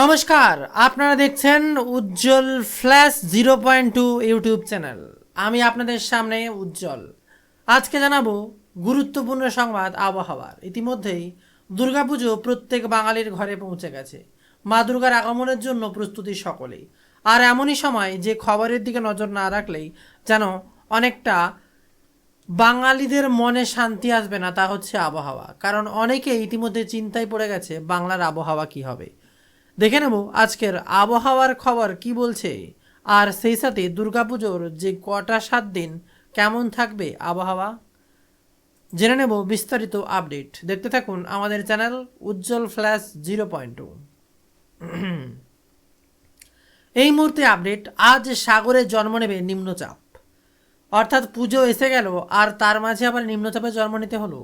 নমস্কার, আপনারা দেখছেন Ujjwal flash zero point two YouTube channel. আমি আপনাদের সামনে উজ্জ্বল। আজকে জানাব গুরুত্বপূর্ণ সংবাদ আবহাওয়ার। ইতিমধ্যেই দুর্গাপুজো প্রত্যেক বাঙালির ঘরে পৌঁছে গেছে। মা দুর্গার আগমনের জন্য প্রস্তুতি সকলেই। আর এমনই সময় যে খবরের দিকে নজর না রাখলেই যেন অনেকটা বাঙালিদের মনে শান্তি আসবে না, তা হচ্ছে আবহাওয়া। কারণ অনেকে ইতিমধ্যে চিন্তায় পড়ে গেছে, বাংলার আবহাওয়া কি হবে? দেখে নেব আজকের আবহাওয়ার খবর কি বলছে। আর সেই সাথে দুর্গাপুজোর যে কটা সাত দিন, কেমন থাকবে আবহাওয়া? জেনে নেব বিস্তারিত আপডেট। দেখতে থাকুন আমাদের channel Ujjwal flash zero point two. এই মুহূর্তে আপডেট, আজ সাগরে জন্ম নেবে নিম্নচাপ। অর্থাৎ পুজো এসে গেল, আর তার মাঝে আবার নিম্নচাপে জন্ম নিতে হলো।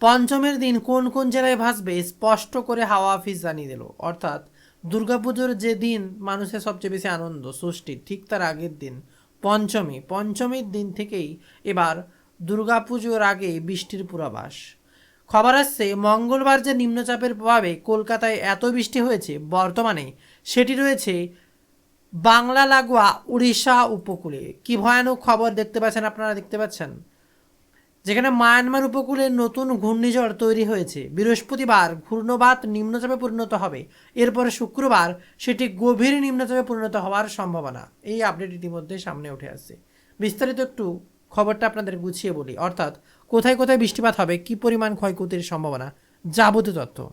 পঞ্চমের দিন কোন কোন জেলায় ভাসবে, স্পষ্ট করে হাওয়া অফিস জানিয়ে দিল। অর্থাৎ, দুর্গাপুজোর যে দিন মানুষের সবচেয়ে বেশি আনন্দ ষষ্ঠী ঠিক তার আগের দিন, পঞ্চমী। পঞ্চমীর দিন থেকেই এবার দুর্গাপুজোর আগে বৃষ্টির পূর্বাভাস। খবর আসছে, মঙ্গলবার যে নিম্নচাপের প্রভাবে কলকাতায় এত বৃষ্টি হয়েছে, বর্তমানে সেটি রয়েছে বাংলা লাগোয়া উড়িষ্যা উপকূলে। কি ভয়ানক খবর দেখতে পাচ্ছেন আপনারা, দেখতে পাচ্ছেন? যেখানে মায়ানমার উপকূলে নতুন ঘূর্ণিঝড় তৈরি হয়েছে। বৃহস্পতিবার ঘূর্ণবাত নিম্নচাপে পরিণত হবে। এরপরে শুক্রবার সেটি গভীর নিম্নচাপে পরিণত হওয়ার সম্ভাবনা। এই আপডেট ইতিমধ্যে সামনে উঠে আসছে। বিস্তারিত একটু খবরটা আপনাদের গুছিয়ে বলি। অর্থাৎ, কোথায় কোথায় বৃষ্টিপাত হবে, কি পরিমাণ ক্ষয়ক্ষতির সম্ভাবনা, যাবতীয় তথ্য।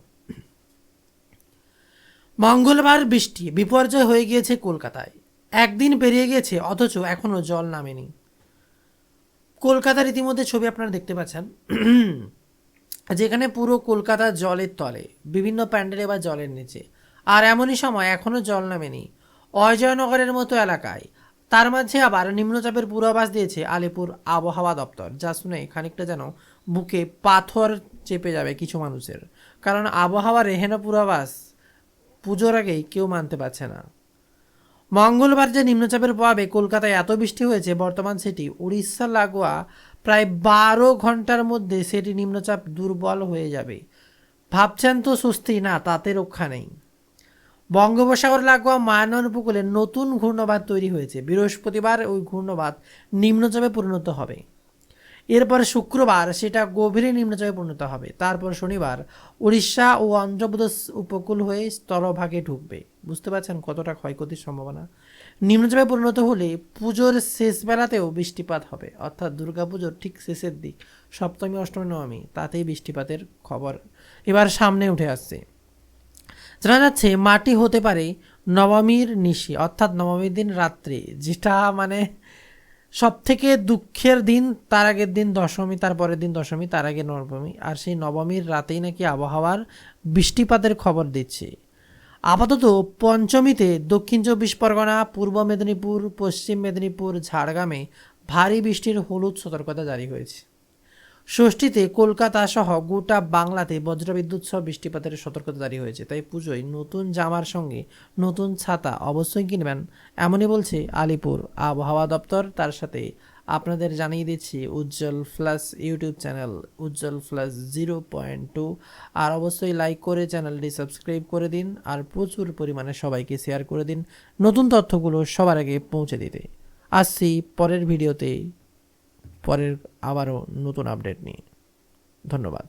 মঙ্গলবার বৃষ্টি বিপর্যয় হয়ে গিয়েছে কলকাতায়। একদিন পেরিয়ে গিয়েছে, অথচ এখনও জল নামেনি। কলকাতার ইতিমধ্যে ছবি আপনারা দেখতে পাচ্ছেন। যেখানে পুরো কলকাতা জলের তলে, বিভিন্ন প্যান্ডেলে বা জলের নিচে। আর এমনই সময় এখনও জল নামেনি। অজয়নগরের মতো এলাকায়। তার মাঝে আবার নিম্নচাপের পূর্বাভাস দিয়েছে আলিপুর আবহাওয়া দপ্তর। যা শুনে খানিকটা যেন বুকে পাথর চেপে যাবে কিছু মানুষের। কারণ আবহাওয়ার এহেন পূর্বাভাস, পুজোর আগেই কেউ মানতে পারছে না। মঙ্গলবার যে নিম্নচাপের প্রভাবে কলকাতায় এত বৃষ্টি হয়েছে, বর্তমান সেটি উড়িষ্যা লাগোয়া প্রায় বারো ঘণ্টার মধ্যে সেটি নিম্নচাপ দুর্বল হয়ে যাবে। ভাবছেন তো স্বস্তি না তাতে রক্ষা নেই। বঙ্গোপসাগর লাগোয়া মায়ানর উপকূলে নতুন ঘূর্ণবাদ তৈরি হয়েছে। বৃহস্পতিবার ওই ঘূর্ণবাদ নিম্নচাপে পরিণত হবে। এরপর শুক্রবার সেটা গভীরে নিম্নচাপে পরিণত হবে। তারপর শনিবার উড়িষ্যা ও অন্ধ্রপ্রদেশ উপকূল হয়ে স্থলভাগে ঢুকবে। বুঝতে পারছেন কতটা ক্ষয়ক্ষতির সম্ভাবনা? নিম্নচাপে পরিণত হলে পুজোর শেষ বেলাতেও বৃষ্টিপাত হবে। অর্থাৎ দুর্গাপুজোর ঠিক শেষের দিক, সপ্তমী, অষ্টমী, নবমী, তাতেই বৃষ্টিপাতের খবর এবার সামনে উঠে আসছে। জানা যাচ্ছে মাটি হতে পারে নবমীর নিশি, অর্থাৎ নবমীর দিন রাত্রে, যেটা মানে সব থেকে দুঃখের দিন, তার আগের দিন দশমী তার পরের দিন দশমী, তার আগে নবমী। আর সেই নবমীর রাতেই নাকি আবহাওয়ার বৃষ্টিপাতের খবর দিচ্ছে। আপাতত পঞ্চমীতে দক্ষিণ চব্বিশ পরগনা, পূর্ব মেদিনীপুর, পশ্চিম মেদিনীপুর, ঝাড়গ্রামে ভারী বৃষ্টির হলুদ সতর্কতা জারি হয়েছে। ষষ্ঠীতে কলকাতা সহ গোটা বাংলাতে বজ্রবিদ্যুৎ সহ বৃষ্টিপাতের সতর্কতা জারি হয়েছে। তাই পুজোয় নতুন জামার সঙ্গে নতুন ছাতা অবশ্যই কিনবেন। এমনই বলছে আলিপুর আবহাওয়া দপ্তর। তার সাথে আপনাদের জানিয়ে দিচ্ছি Ujjwal plus YouTube channel, Ujjwal plus zero point two. আর অবশ্যই লাইক করে চ্যানেলটি সাবস্ক্রাইব করে দিন আর প্রচুর পরিমাণে সবাইকে শেয়ার করে দিন নতুন তথ্যগুলো সবার আগে পৌঁছে দিতে। আসছি পরের ভিডিওতে। পরের আবারও নতুন আপডেট নিয়ে। ধন্যবাদ।